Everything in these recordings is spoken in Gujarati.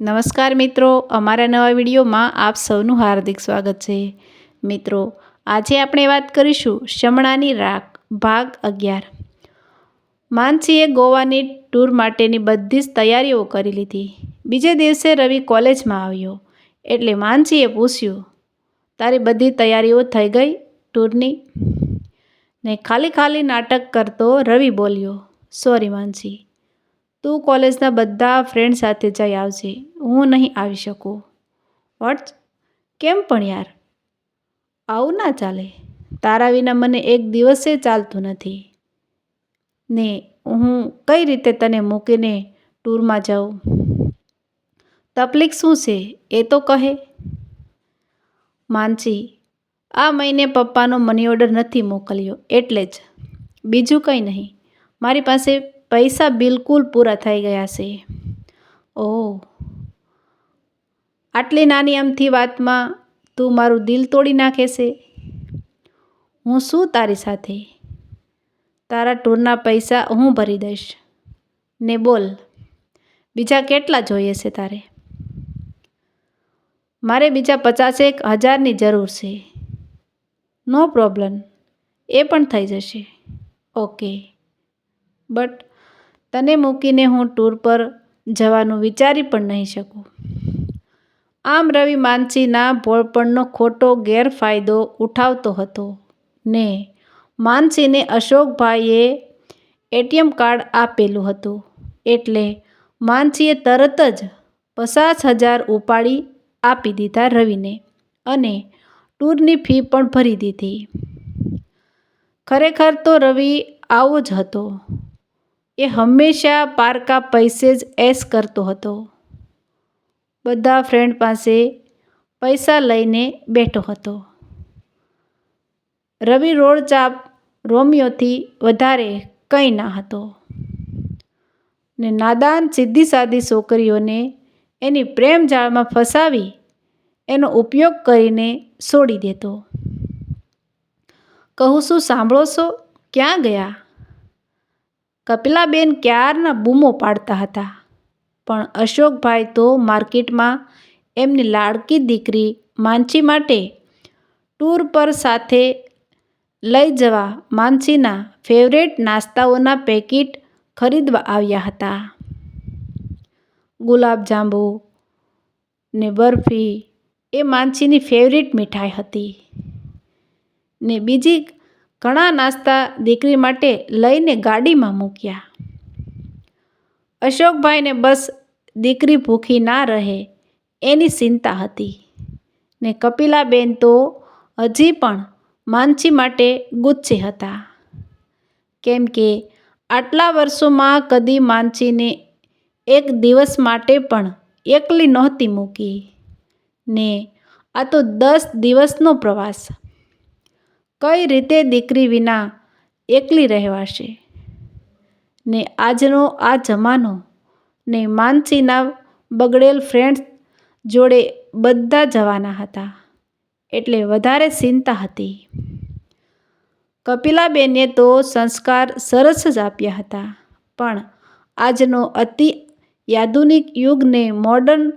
નમસ્કાર મિત્રો, અમારા નવા વિડીયોમાં આપ સૌનું હાર્દિક સ્વાગત છે. મિત્રો, આજે આપણે વાત કરીશું શમણાની રાખ, ભાગ અગિયાર. માનસીએ ગોવાની ટૂર માટેની બધી જ તૈયારીઓ કરી લીધી. બીજે દિવસે રવિ કોલેજમાં આવ્યો, એટલે માનસીએ પૂછ્યું, તારી બધી તૈયારીઓ થઈ ગઈ ટૂરની? ને ખાલી ખાલી નાટક કરતો રવિ બોલ્યો, સોરી માનસી તું કોલેજના બધા ફ્રેન્ડ સાથે જઈ આવજે. હું નહીં આવી શકું. વોટ, કેમ પણ યાર? આવું ના ચાલે. તારા વિના મને એક દિવસે ચાલતું નથી. ને હું કઈ રીતે તને મૂકીને ટૂરમાં જાઉં? તકલીફ શું છે? એ તો કહે. માનસી, આ મહિને પપ્પાનો મની ઓર્ડર નથી મોકલ્યો, એટલે જ. બીજું કંઈ નહીં. મારી પાસે પૈસા બિલકુલ પૂરા થઈ ગયા છે. ઓહ. આટલી નાની અમથી વાતમાં તું મારું દિલ તોડી નાખે છે? હું શું તારી સાથે? તારા ટૂરના પૈસા હું ભરી દઈશ. ને બોલ, બીજા કેટલા જોઈએ છે તારે? મારે બીજા પચાસેક હજારની જરૂર છે. નો પ્રોબ્લેમ, એ પણ થઈ જશે. ઓકે. બટ તને મૂકીને હું ટૂર પર જવાનું વિચારી પણ નહીં શકું. આમ રવિ માનસીના ભોળપણનો ખોટો ગેરફાયદો ઉઠાવતો હતો. ને માનસીને અશોકભાઈએ એટીએમ કાર્ડ આપેલું હતું. એટલે માનસીએ તરત જ પચાસ હજાર ઉપાડી આપી દીધા રવિને અને ટૂરની ફી પણ ભરી દીધી. ખરેખર તો રવિ આવો જ હતો. એ હંમેશા પારકા પૈસે જ એસ કરતો હતો. બધા ફ્રેન્ડ પાસે પૈસા લઈને બેઠો હતો. રવિ રોડચાપ રોમિયોથી વધારે કંઈ ના હતો. ને નાદાન સીધી સાદી છોકરીઓને એની પ્રેમ જાળમાં ફસાવી એનો ઉપયોગ કરીને છોડી દેતો. કહું શું સાંભળો છો? ક્યાં ગયા? કપિલાબેન ક્યારના બૂમો પાડતા હતા? પણ અશોકભાઈ તો માર્કેટમાં એમની લાડકી દીકરી માનસી માટે ટૂર પર સાથે લઈ જવા માનસીના ફેવરેટ નાસ્તાઓના પેકેટ ખરીદવા આવ્યા હતા. ગુલાબજાંબુ ને બરફી એ માનસીની ફેવરેટ મીઠાઈ હતી ને બીજી ઘણા નાસ્તા દીકરી માટે લઈને ગાડીમાં મૂક્યા. અશોકભાઈને બસ દીકરી ભૂખી ના રહે એની ચિંતા હતી ને કપિલાબેન તો હજી પણ માનસી માટે ગુસ્સે હતા. કેમ કે આટલા વર્ષોમાં કદી માનસીને એક દિવસ માટે પણ એકલી નહોતી મૂકી. ને આ તો દસ દિવસનો પ્રવાસ કઈ રીતે દીકરી વિના એકલી રહેવાશે? ને આજનો આ જમાનો ને માનસીના બગડેલ ફ્રેન્ડ્સ જોડે બધા જવાના હતા, એટલે વધારે ચિંતા હતી. કપિલાબેને તો સંસ્કાર સરસ જ આપ્યા હતા, પણ આજનો અતિ આધુનિક યુગને મોડર્ન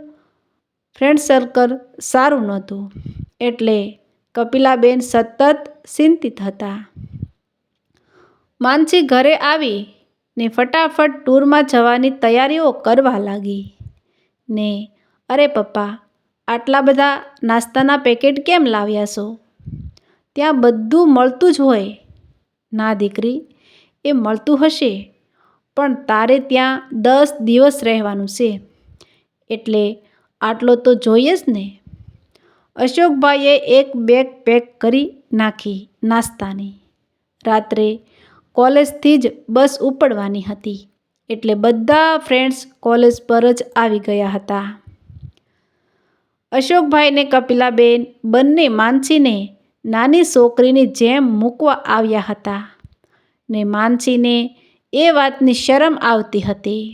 ફ્રેન્ડ સર્કલ સારું નહોતું, એટલે કપિલાબેન સતત ચિંતિત હતા. માનસી ઘરે આવી ને ફટાફટ ટૂરમાં જવાની તૈયારીઓ કરવા લાગી ને, અરે પપ્પા, આટલા બધા નાસ્તાના પેકેટ કેમ લાવ્યા છો? ત્યાં બધું મળતું જ હોય. ના દીકરી, એ મળતું હશે, પણ તારે ત્યાં દસ દિવસ રહેવાનું છે. એટલે આટલો તો જોઈએ જ ને. અશોકભાઈએ એક બેગ પેક કરી નાખી નાસ્તાની. રાત્રે કોલેજથી જ બસ ઉપડવાની હતી, એટલે બધા ફ્રેન્ડ્સ કોલેજ પર જ આવી ગયા હતા. અશોકભાઈને કપિલાબેન બંને માનસીને નાની છોકરીની જેમ મૂકવા આવ્યા હતા ને માનસીને એ વાતની શરમ આવતી હતી.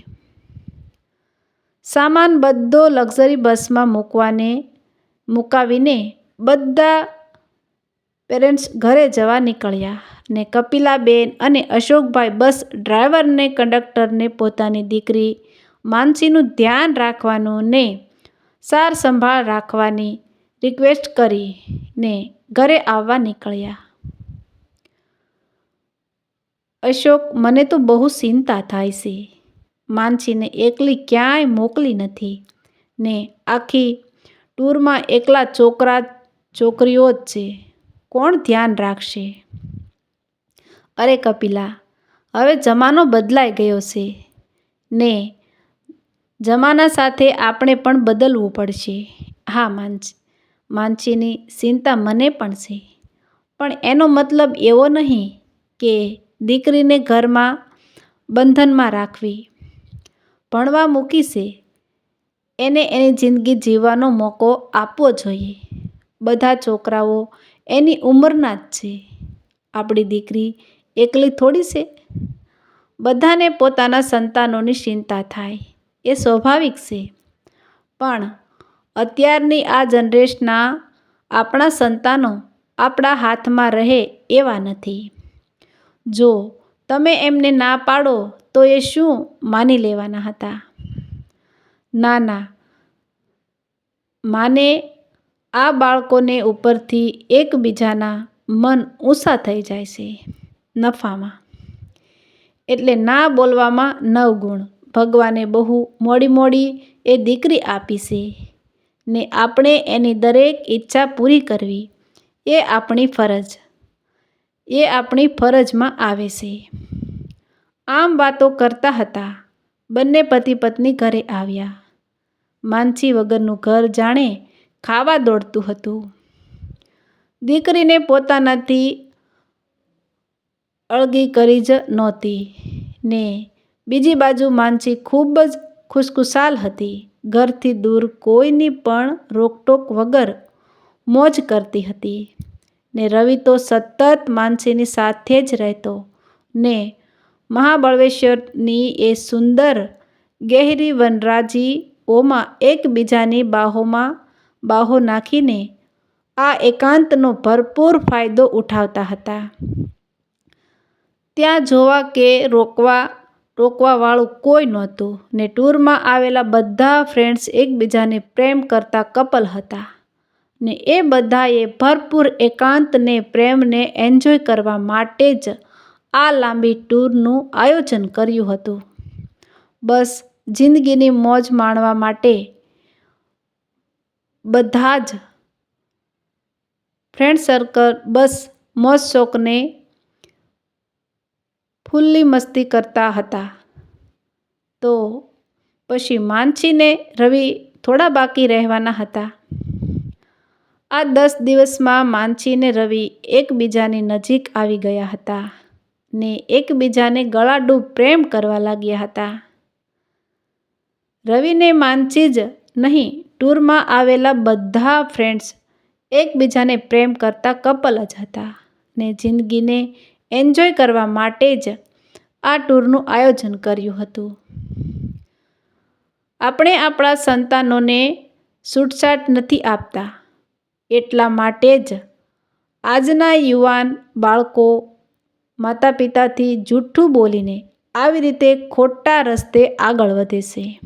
સામાન બધો લક્ઝરી બસમાં મૂકવાને મુકાવીને બધા પેરેન્ટ્સ ઘરે જવા નીકળ્યા ને કપિલાબેન અને અશોકભાઈ બસ ડ્રાઈવરને કંડક્ટરને પોતાની દીકરી માનસીનું ધ્યાન રાખવાનું ને સાર સંભાળ રાખવાની રિક્વેસ્ટ કરીને ઘરે આવવા નીકળ્યા. અશોક, મને તો બહુ ચિંતા થાય છે. માનસીને એકલી ક્યાંય મોકલી નથી ને આખી ટૂરમાં એકલા છોકરા, છોકરીઓ જ છે. કોણ ધ્યાન રાખશે? અરે કપિલા, હવે જમાનો બદલાઈ ગયો છે. ને જમાના સાથે આપણે પણ બદલવું પડશે. હા માનસ માનસીની ચિંતા મને પણ છે. પણ એનો મતલબ એવો નહીં કે દીકરીને ઘરમાં બંધનમાં રાખવી. ભણવા મૂકી છે. એને એની જિંદગી જીવવાનો મોકો આપવો જોઈએ. બધા છોકરાઓ એની ઉંમરના જ છે. આપણી દીકરી એકલી થોડી છે. બધાને પોતાના સંતાનોની ચિંતા થાય. એ સ્વાભાવિક છે. પણ અત્યારની આ જનરેશના આપણા સંતાનો આપણા હાથમાં રહે એવા નથી. જો તમે એમને ના પાડો તો એ શું માની લેવાના હતા? ના ના. માને આ બાળકોને ઉપરથી એકબીજાના મન ઊંસા થઈ જાય છે નફામાં. એટલે ના બોલવામાં નવ ગુણ. ભગવાને બહુ મોડી મોડી એ દીકરી આપી છે ને આપણે એની દરેક ઈચ્છા પૂરી કરવી એ આપણી ફરજ. એ આપણી ફરજમાં આવે છે. આમ વાતો કરતા હતા. બંને પતિ પત્ની ઘરે આવ્યા. માનસી વગરનું ઘર જાણે ખાવા દોડતું હતું. દીકરીને પોતાનાથી અળગી કરી જ નહોતી. ને બીજી બાજુ માનસી ખૂબ જ ખુશખુશાલ હતી. ઘરથી દૂર કોઈની પણ રોકટોક વગર મોજ કરતી હતી. ને રવિ તો સતત માનસીની સાથે જ રહેતો. ને મહાબળેશ્વરની એ સુંદર, ગહેરી વનરાજીઓમાં એકબીજાની બાહોમાં બાહો નાખીને આ એકાંતનો ભરપૂર ફાયદો ઉઠાવતા હતા. ત્યાં જોવા કે રોકવા, રોકવાવાળું કોઈ નહોતું ને ટૂરમાં આવેલા બધા ફ્રેન્ડ્સ એકબીજાને પ્રેમ કરતા કપલ હતા ને એ બધાએ ભરપૂર એકાંતને, પ્રેમને એન્જોય કરવા માટે જ આ લાંબી ટૂરનું આયોજન કર્યું હતું. બસ જિંદગીની મોજ માણવા માટે બધા જ ફ્રેન્ડ સર્કલ બસ, મોજ શોખને ફૂલ્લી મસ્તી કરતા હતા. તો પછી માનસીને રવિ થોડા બાકી રહેવાના હતા. આ દસ દિવસમાં માનસીને રવિ એકબીજાની નજીક આવી ગયા હતા ને એકબીજાને ગળાડૂબ પ્રેમ કરવા લાગ્યા હતા. રવિને માનસી જ નહીં, ટૂરમાં આવેલા બધા ફ્રેન્ડ્સ એકબીજાને પ્રેમ કરતા કપલ જ હતા ને જિંદગીને એન્જોય કરવા માટે જ આ ટૂરનું આયોજન કર્યું હતું. આપણે આપણા સંતાનોને છૂટછાટ નથી આપતા. એટલા માટે જ આજના યુવાન બાળકો માતા પિતાથી જૂઠું બોલીને આવી રીતે ખોટા રસ્તે આગળ વધે છે.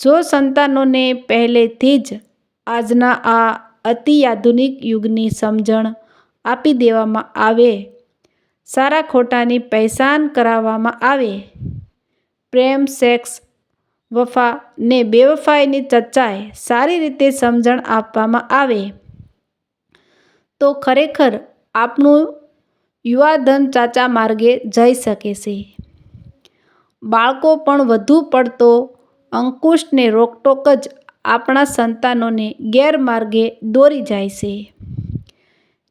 જો સંતાનોને પહેલેથી જ આજના આ અતિ આધુનિક યુગની સમજણ આપી દેવામાં આવે, સારા ખોટાની પહેચાન કરાવવામાં આવે. પ્રેમ, સેક્સ, વફા ને બેવફાઈની ચર્ચાએ સારી રીતે સમજણ આપવામાં આવે. તો ખરેખર આપણું યુવાધન ચાચા માર્ગે જઈ શકે છે. બાળકો પણ વધુ પડતો અંકુશ ને રોકટોક જ આપણા સંતાનોને ગેરમાર્ગે દોરી જાય છે.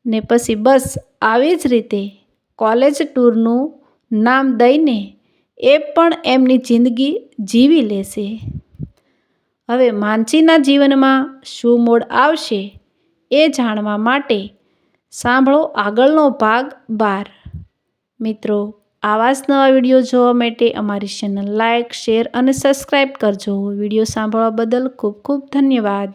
ને પછી બસ આવી જ રીતે કોલેજ ટૂરનું નામ દઈને એ પણ એમની જિંદગી જીવી લેશે. હવે માનસીના જીવનમાં શું મોડ આવશે એ જાણવા માટે સાંભળો આગળનો ભાગ બાર. મિત્રો આવા જ નવા વીડિયો જોવા માટે અમારી ચેનલ લાઇક, શેર અને સબસ્ક્રાઈબ કરજો. વીડિયો સાંભળવા બદલ ખૂબ ખૂબ ધન્યવાદ.